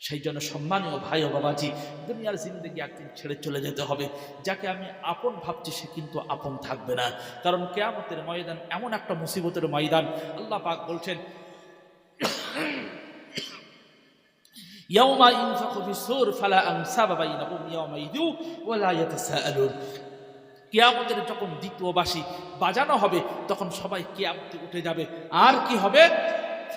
সেই জন্য সম্মানীয় ভাই ও বাবাজি দুনিয়ার জিন্দগি একদিন ছেড়ে চলে যেতে হবে যাকে আমি আপন ভাবছি সে কিন্তু আপন থাকবে না কারণ কেয়ামতের ময়দান এমন একটা মুসিবতের ময়দান আল্লাহ পাক বলছেন يوم ينفخ في الصور فلا أنساب بينهم يومئذ ولا يتساءلون কেয়ামতের যখন দ্বিতীয় বাসি বাজানো হবে তখন সবাই কেয়ামতে উঠে যাবে আর কি হবে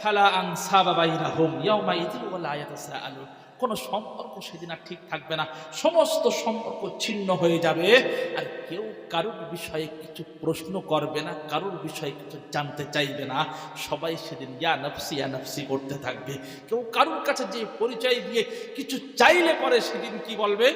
ফালা আং সাবাবাইরা হোম ইয়াতাসাআলুন। কোনো সম্পর্ক সেদিন আর ঠিক থাকবে না। সমস্ত সম্পর্ক ছিন্ন হয়ে যাবে। আর কেউ কারোর বিষয়ে কিছু প্রশ্ন করবে না, কারোর বিষয়ে কিছু জানতে চাইবে না। সবাই সেদিন ইয়া নফসি ইয়া নফসি করতে থাকবে। কেউ কারোর কাছে যে পরিচয় দিয়ে কিছু চাইলে পরে সেদিন কি বলবে?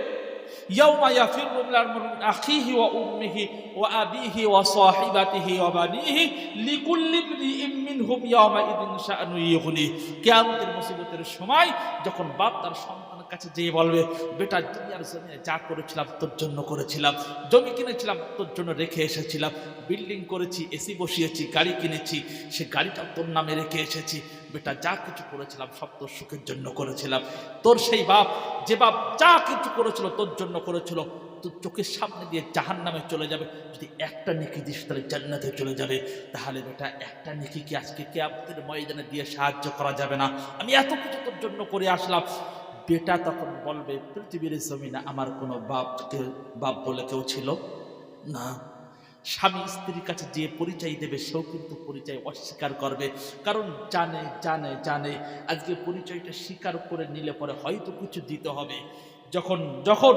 ইয়াউমা ইয়াফিরুল মারমুন আখিহি ওয়া উম্মিহি ওয়া আবিহি ওয়া সাহিবাতিহি ওয়া বানিহি লিকুল্লি ইমরিইন মিনহুম ইয়াউমা ইদিন শাআনু ইগনি কিয়ামতের মুসিবতের সময় যখন বাপ তার সন্তান কাছে যেয়ে বলবে, বেটা দুনিয়ার যা করেছিলাম, তোর জন্য করেছিলাম। জমি কিনেছিলাম, তোর জন্য রেখে এসেছিলাম। বিল্ডিং করেছি, এসি বসিয়েছি, গাড়ি কিনেছি, সে গাড়িটা তোর নামে রেখে এসেছি। বেটা, যা কিছু করেছিলাম, সব তোর সুখের জন্য করেছিলাম। তোর সেই বাপ, যে বাপ যা কিছু করেছিল, তোর জন্য করেছিল। তোর চোখের সামনে দিয়ে জাহান নামে চলে যাবে। যদি একটা নেকি দিস, তাহলে জান্নাতে চলে যাবে। তাহলে বেটা, একটা নেকি কি আজকে কে আপনাদের ময়দানে দিয়ে সাহায্য করা যাবে না? আমি এত কিছু তোর জন্য করে আসলাম। বেটা তখন বলবে, পৃথিবীর জমিনে আমার কোনো বাপকে বাপ বলে কেউ ছিল না। স্বামী স্ত্রীর কাছে যে পরিচয় দেবে, সেও কিন্তু পরিচয় অস্বীকার করবে। কারণ জানে জানে জানে, আজকে পরিচয়টা স্বীকার করে নিলে পরে হয়তো কিছু দিতে হবে। যখন যখন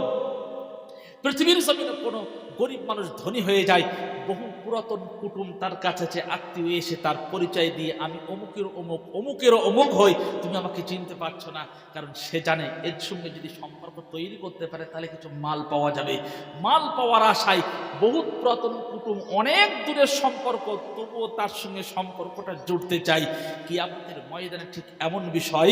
পৃথিবীর জমিনে কোনো গরিব মানুষ ধনী হয়ে যায়, বহু পুরাতন কুটুম তার কাছে যে আত্মীয় এসে তার পরিচয় দিয়ে, আমি অমুকের অমুক অমুকেরও অমুক হই, তুমি আমাকে চিনতে পারছ না। কারণ সে জানে এর সঙ্গে যদি সম্পর্ক তৈরি করতে পারে, তাহলে কিছু মাল পাওয়া যাবে। মাল পাওয়ার আশায় বহুত পুরাতন কুটুম অনেক দূরের সম্পর্ক, তবুও তার সঙ্গে সম্পর্কটা জুড়তে চাই কি আমাদের ময়দানে ঠিক এমন বিষয়,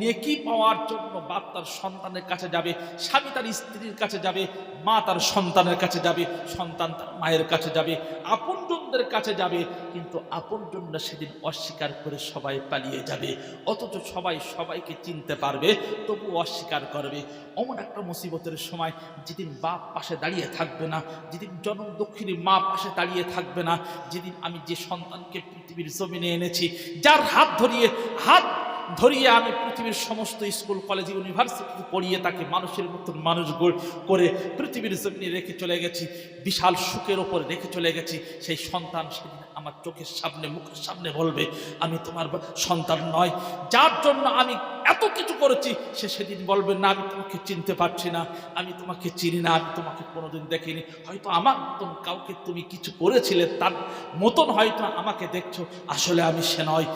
নেকি পাওয়ার জন্য বাপ তার সন্তানের কাছে যাবে, স্বামী তার স্ত্রীর কাছে যাবে, মা তার সন্তানের কাছে যাবে। সন্তান তার মায়ের কাছে যাবে, আপনজনদের কাছে যাবে, কিন্তু আপনজনরা সেদিন অস্বীকার করে সবাই পালিয়ে যাবে। অথচ সবাই সবাইকে চিনতে পারবে তবু অস্বীকার করবে। অমন একটা মুসিবতের সময় যেদিন বাপ পাশে দাঁড়িয়ে থাকবে না, যেদিন জনম দক্ষিণী মা পাশে দাঁড়িয়ে থাকবে না, যেদিন আমি যে সন্তানকে পৃথিবীর জমিনে এনেছি, যার হাত ধরিয়ে, হাত ধরিয়ে আমি পৃথিবীর সমস্ত স্কুল, কলেজ, ইউনিভার্সিটি পড়িয়ে তাকে মানুষের মতন মানুষ করে পৃথিবীর জমিনে রেখে চলে গেছি, বিশাল সুখের ওপর রেখে চলে গেছি। সেই সন্তান সেদিন আমার চোখের সামনে, মুখের সামনে বলবে, আমি তোমার সন্তান নয়, যার জন্য আমি এত কিছু করেছি, সে সেদিন বলবে, না, আমি তোমাকে চিনতে পারছি না, আমি তোমাকে চিনি না, আমি তোমাকে কোনোদিন দেখিনি। হয়তো আমার মতন কাউকে তুমি কিছু করেছিলে, তার মতন হয়তো আমাকে দেখছ। আসলে আমি সে নয়।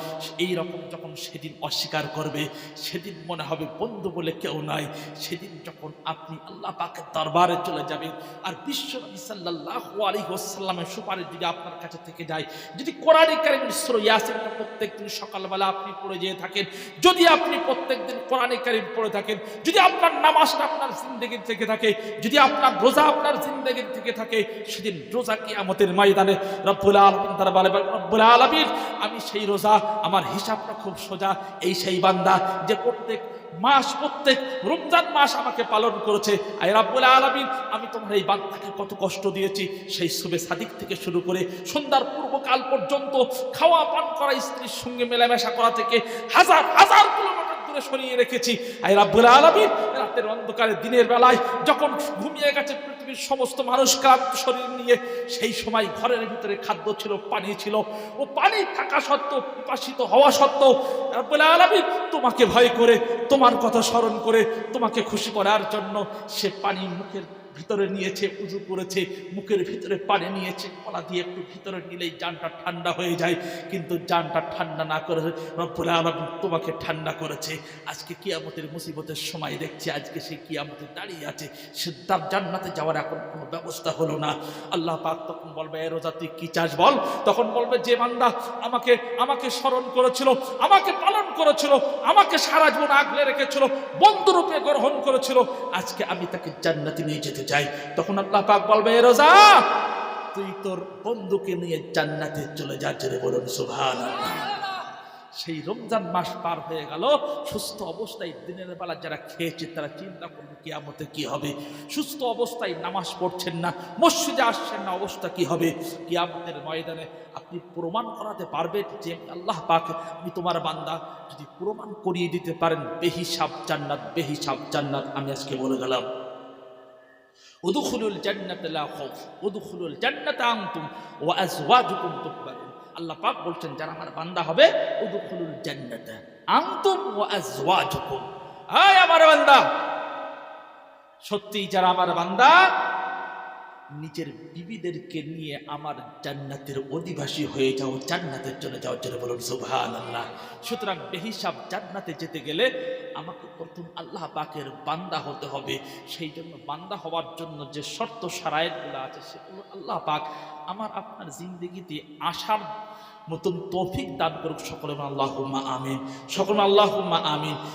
এই রকম যখন সেদিন অস্বীকার করবে, সেদিন মনে হবে বন্ধু বলে কেউ নাই। সেদিন যখন আপনি আল্লাহ পাকের দরবারে চলে যাবেন আর বিশ্ব নবী সাল্লাল্লাহু আলাইহি ওয়াসাল্লামের সুপারিশ যদি আপনার কাছে থেকে যায়, যদি কোরআনে কারিমের সূরা ইয়াসিনটা প্রত্যেকদিন সকালবেলা আপনি পড়ে যেয়ে থাকেন, যদি আপনি প্রত্যেকদিন কোরআনে কারিম পড়ে থাকেন। যদি আপনার নামাজটা আপনার জিন্দেগি থেকে থাকে, যদি আপনার রোজা আপনার জিন্দেগি থেকে থাকে, সেদিন রোজা কিয়ামতের ময়দানে রব্বুল আলামিন তারা বলে, রব্বুল আলামিন, আমি সেই রোজা, আমার হিসাবটা খুব সোজা, এই সেই বান্দা যে প্রত্যেক মাস, প্রত্যেক রমজান মাস আমাকে পালন করেছে। আয় রাব্বুল আলামিন, আমি তোমার এই বান্দাকে কত কষ্ট দিয়েছি, সেই শুভে সাদিক থেকে শুরু করে সন্ধ্যার পূর্বকাল পর্যন্ত খাওয়া, পান করা, স্ত্রীর সঙ্গে মেলামেশা করা থেকে হাজার হাজার কিলোমিটার দূরে সরিয়ে রেখেছি। আই রাব্বুল আলামিন, রাতের অন্ধকারে, দিনের বেলায় যখন ঘুমিয়ে গেছে পৃথিবীর সমস্ত মানুষ কাপ শরীর নিয়ে, সেই সময় ঘরের ভিতরে খাদ্য ছিল, পানি ছিল। ও পানি থাকা সত্ত্বেও, পিপাসিত হওয়া সত্ত্বেও, রাব্বুল আলামিন তোমাকে ভয় করে, তোমার কথা স্মরণ করে, তোমাকে খুশি করার জন্য সে পানি মুখের ভিতরে নিয়েছে, উজু করেছে, মুখের ভিতরে পানি নিয়েছে কলা দিয়ে একটু ভিতরে নিলেই জানটা ঠান্ডা হয়ে যায়। কিন্তু জানটা ঠান্ডা না করে রব্বুল আলামিন তোমাকে ঠান্ডা করেছে। আজকে কিয়ামতের মুসিবতের সময় দেখছি আজকে সে কিয়ামতে দাঁড়িয়ে আছে। সে তার জান্নাতে যাওয়ার এখন কোনো ব্যবস্থা হলো না। আল্লাহ পাক তখন বলবে, এ রোজা, তুই কি চাস বল? তখন বলবে, যে বান্দা আমাকে আমাকে স্মরণ করেছিল, আমাকে পালন করেছিল, আমাকে সারা জীবন আগলে রেখেছিল, বন্ধুরূপে গ্রহণ করেছিল, আজকে আমি তাকে জান্নাতে নিয়ে যেতে চাই তখন আল্লাহ পাক বলবে রোজা, তুই তোর বন্ধুকে নিয়ে জান্নাতে চলে যা, জেরে বলুন, সুবহানাল্লাহ। সেই রমজান মাস পার হয়ে গেল, সুস্থ অবস্থায় দিনের বেলা যারা খেয়েছে, তারা চিন্তা করবে, কিয়ামতে কি হবে? সুস্থ অবস্থায় নামাজ পড়ছেন না, মসজিদে আসছেন না, অবস্থা কি হবে? কিয়ামতের ময়দানে আপনি প্রমাণ করাতে পারবেন যে আল্লাহ পাক, আমি তোমার বান্দা, যদি প্রমাণ করিয়ে দিতে পারেন, বেহিসাব জান্নাত বেহিসাব জান্নাত, আমি আজকে বলে গেলাম। উদুখুলুল জান্নাতলা খৌফ, উদুখুলুল জান্নাত আনতুম ওয়া আজওয়াজুকুম তুকবারুন। আল্লাহ পাক বলছেন, যারা আমার বান্দা হবে, উদুখুলুল জান্নাত আনতুম ওয়া আজওয়াজুকুম। হায় আমার বান্দা। সত্যি যারা আমার বান্দা নিজের বিবিদেরকে নিয়ে আমার জান্নাতের অধিবাসী হয়ে যাও, জান্নাতের জন্য যাওয়ার জন্য বলুন সুবহান আল্লাহ সুতরাং বেহিসাব জান্নাতে যেতে গেলে আমাকে প্রথম আল্লাহ পাকের বান্দা হতে হবে। সেই জন্য বান্দা হওয়ার জন্য যে শর্ত সারায়তগুলো আছে, সেগুলো আল্লাহ পাক আমার আপনার জিন্দগিতে আসার মতন তৌফিক দান করুক। সকলে আল্লাহ আমিন। সকলে আল্লাহ আমিন।